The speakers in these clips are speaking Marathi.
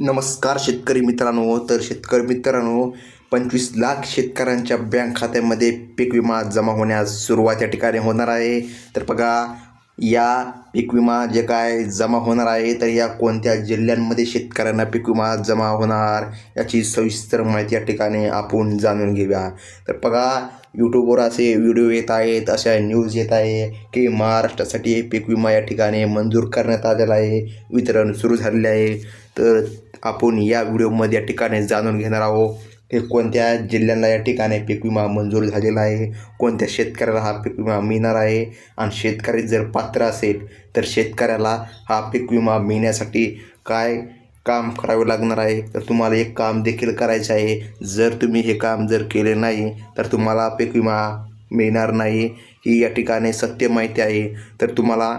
नमस्कार शेतकरी मित्रांनो. तर शेतकरी मित्रांनो पंचवीस लाख शेतकऱ्यांच्या बँक खात्यामध्ये पीक विमा जमा होण्यास सुरुवात या ठिकाणी होणार आहे. तर बघा या पीक विमा जे काय जमा होणार आहे तर या कोणत्या जिल्ह्यांमध्ये शेतकऱ्यांना पीक विमा जमा होणार याची सविस्तर माहिती या ठिकाणी आपण जाणून घेऊया. तर बघा यूट्यूबवर असे व्हिडिओ येत आहेत अशा न्यूज येत आहे की महाराष्ट्रासाठी पीक विमा या ठिकाणी मंजूर करण्यात आलेला आहे वितरण सुरू झालेले आहे. तर आपण या व्हिडिओमध्ये या ठिकाणी जाणून घेणार आहोत की कोणत्या जिल्ह्यांना या ठिकाणी पीक विमा मंजूर झालेला आहे कोणत्या शेतकऱ्याला हा पीक विमा मिळणार आहे आणि शेतकरी जर पात्र असेल तर शेतकऱ्याला हा पीक विमा मिळण्यासाठी काय काम करावे लागणार आहे तर तुम्हाला एक काम देखील करायचं आहे. जर तुम्ही हे काम जर केले नाही तर तुम्हाला पीक विमा मिळणार नाही. ही या ठिकाणी सत्य माहिती आहे. तर तुम्हाला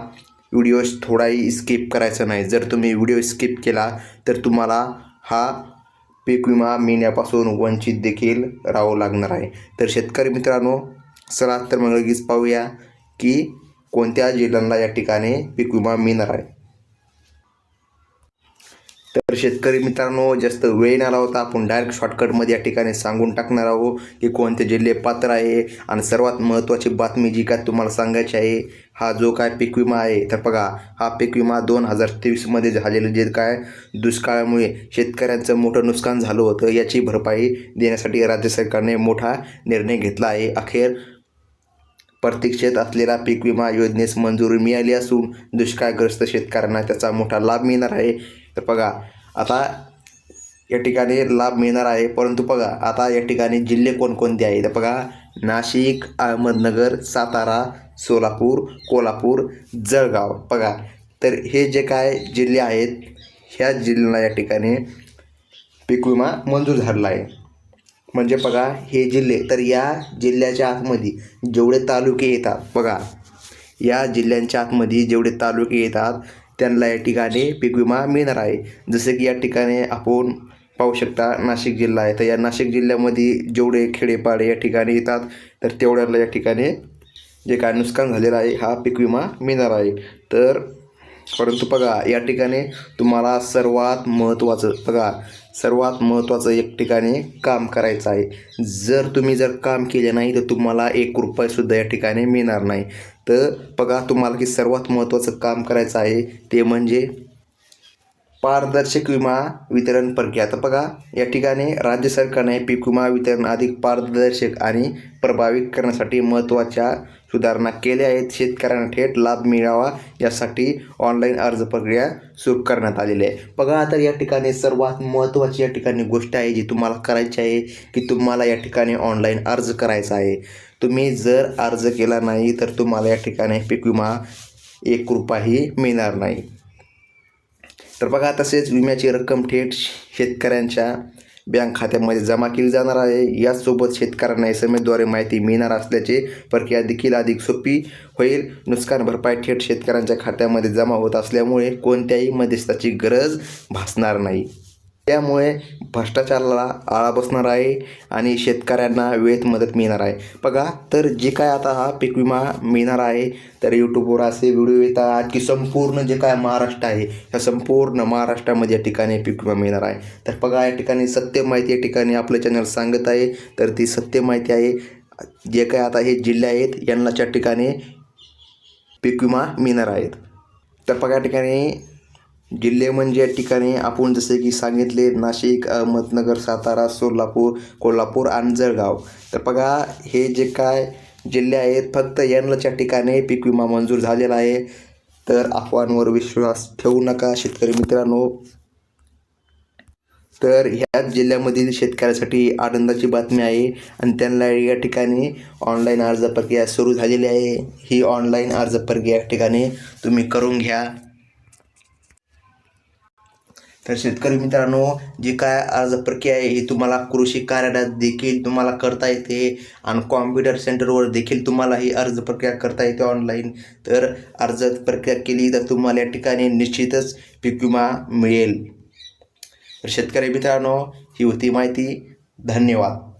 व्हिडिओ थोडाही स्किप करायचा नाही. जर तुम्ही व्हिडिओ स्किप केला तर तुम्हाला हा पीक विमा मिळण्यापासून वंचित देखील राहावं लागणार आहे. तर शेतकरी मित्रांनो चला तर मग लगेच पाहूया की कोणत्या जिल्ह्यांना या ठिकाणी पीक विमा मिळणार आहे. तर शेतकरी मित्रांनो जास्त वेळ नाही होता आपण डायरेक्ट शॉर्टकटमध्ये या ठिकाणी सांगून टाकणार आहोत की कोणते जिल्हे पात्र आहे. आणि सर्वात महत्त्वाची बातमी जी काय तुम्हाला सांगायची आहे हा जो काय पीक विमा आहे. तर बघा हा पीक विमा दोन हजार तेवीसमध्ये झालेलं जे काय दुष्काळामुळे शेतकऱ्यांचं मोठं नुकसान झालं होतं याची भरपाई देण्यासाठी राज्य सरकारने मोठा निर्णय घेतला आहे. अखेर प्रतीक्षेत असलेला पीक विमा योजनेस मंजुरी मिळाली असून दुष्काळग्रस्त शेतकऱ्यांना त्याचा मोठा लाभ मिळणार आहे. तर बघा आता या ठिकाणी लाभ मिळणार आहे परंतु बघा आता या ठिकाणी जिल्हे कोणकोणते आहेत? तर बघा नाशिक अहमदनगर सातारा सोलापूर कोल्हापूर जळगाव. बघा तर हे जे काय जिल्हे आहेत ह्या जिल्ह्याला या ठिकाणी पीक विमा मंजूर झालेला आहे. म्हणजे बघा हे जिल्हे तर या जिल्ह्याच्या आतमध्ये जेवढे तालुके येतात बघा या जिल्ह्यांच्या आतमध्ये जेवढे तालुके येतात त्यांना या ठिकाणी पीक विमा मिळणार आहे. जसे की या ठिकाणी आपण पाहू शकता नाशिक जिल्हा आहे. तर या नाशिक जिल्ह्यामध्ये जेवढे खेडेपाडे या ठिकाणी येतात तर तेवढ्याला या ठिकाणी जे काय नुकसान झालेलं आहे हा पीक विमा मिळणार आहे. तर परंतु बघा या ठिकाणी तुम्हाला सर्वात महत्त्वाचं बघा सर्वात महत्त्वाचं एक ठिकाणी काम करायचं आहे. जर तुम्ही जर काम केले नाही तर तुम्हाला एक रुपयासुद्धा या ठिकाणी मिळणार नाही. तर बघा तुम्हाला की सर्वात महत्त्वाचं काम करायचं आहे ते म्हणजे पारदर्शक विमा वितरण प्रक्रिया. तर बघा या ठिकाणी राज्य सरकारने पीक विमा वितरण अधिक पारदर्शक आणि प्रभावित करण्यासाठी महत्त्वाच्या सुधारणा केल्या आहेत. शेतकऱ्यांना थेट लाभ मिळावा यासाठी ऑनलाईन अर्ज प्रक्रिया सुरू करण्यात आलेली आहे. बघा आता या ठिकाणी सर्वात महत्त्वाची या ठिकाणी गोष्ट आहे जी तुम्हाला करायची आहे की तुम्हाला या ठिकाणी ऑनलाईन अर्ज करायचा आहे. तुम्ही जर अर्ज केला नाही तर तुम्हाला या ठिकाणी पीक विमा एक रुपयाही मिळणार नाही. तर बघा तसेच विम्याची रक्कम थेट शेतकऱ्यांच्या बँक खात्यामध्ये जमा केली जाणार आहे. याचसोबत शेतकऱ्यांना एस एम एसद्वारे माहिती मिळणार असल्याचे प्रक्रिया देखील अधिक सोपी होईल. नुकसान भरपाई थेट शेतकऱ्यांच्या खात्यामध्ये जमा होत असल्यामुळे कोणत्याही मध्यस्थाची गरज भासणार नाही. त्यामुळे भ्रष्टाचाराला आळा बसणार आहे आणि शेतकऱ्यांना वेळेत मदत मिळणार आहे. बघा तर जे काय आता हा पीक विमा मिळणार आहे तर यूट्यूबवर असे व्हिडिओ येतात की संपूर्ण जे काय महाराष्ट्र आहे ह्या संपूर्ण महाराष्ट्रामध्ये या ठिकाणी पीक विमा मिळणार आहे. तर बघा या ठिकाणी सत्य माहिती या ठिकाणी आपलं चॅनल सांगत आहे. तर ती सत्य माहिती आहे. जे काय आता हे जिल्हे आहेत यांनाच्या ठिकाणी पीक विमा मिळणार आहेत. तर बघा या ठिकाणी जिल्हे म्हणजे या ठिकाणी आपण जसे की सांगितले नाशिक अहमदनगर सातारा सोलापूर कोल्हापूर आणि जळगाव. तर बघा हे जे काय जिल्हे आहेत फक्त यांनाच्या ठिकाणी पीक विमा मंजूर झालेला आहे. तर अफवांवर विश्वास ठेवू नका शेतकरी मित्रांनो. तर ह्याच जिल्ह्यामधील शेतकऱ्यासाठी आनंदाची बातमी आहे आणि त्यांना या ठिकाणी ऑनलाईन अर्ज प्रक्रिया सुरू झालेली आहे. ही ऑनलाईन अर्ज प्रक्रिया या ठिकाणी तुम्ही करून घ्या. तर शेतकरी मित्रांनो जी काय अर्ज प्रक्रिया आहे ही तुम्हाला कृषी कार्यालयात देखील तुम्हाला करता येते आणि कॉम्प्युटर सेंटरवर देखील तुम्हाला ही अर्ज प्रक्रिया करता येते ऑनलाईन तर अर्ज प्रक्रिया केली तर तुम्हाला या ठिकाणी निश्चितच पीक विमा मिळेल. तर शेतकरी मित्रांनो ही होती माहिती. धन्यवाद.